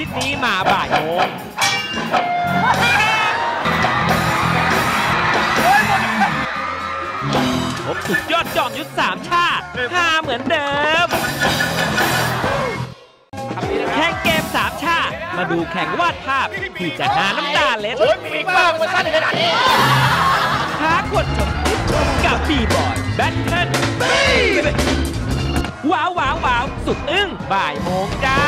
ทิตย์นี้มาบ่ายโมงพบสุดยอดจอมยุทธสามชาติหาเหมือนเดิม แข่งเกมสามชาติ มาดูแข่งวาดภาพที่จะหาน้ำตาเล็ดโอ้ยมีมากกว่าสั้นขนาดนี้ท้าคนชมทิกับบีบอยแบทเทิลว้าวว้าวว้าวสุดอึ้งบ่ายโมงจ้า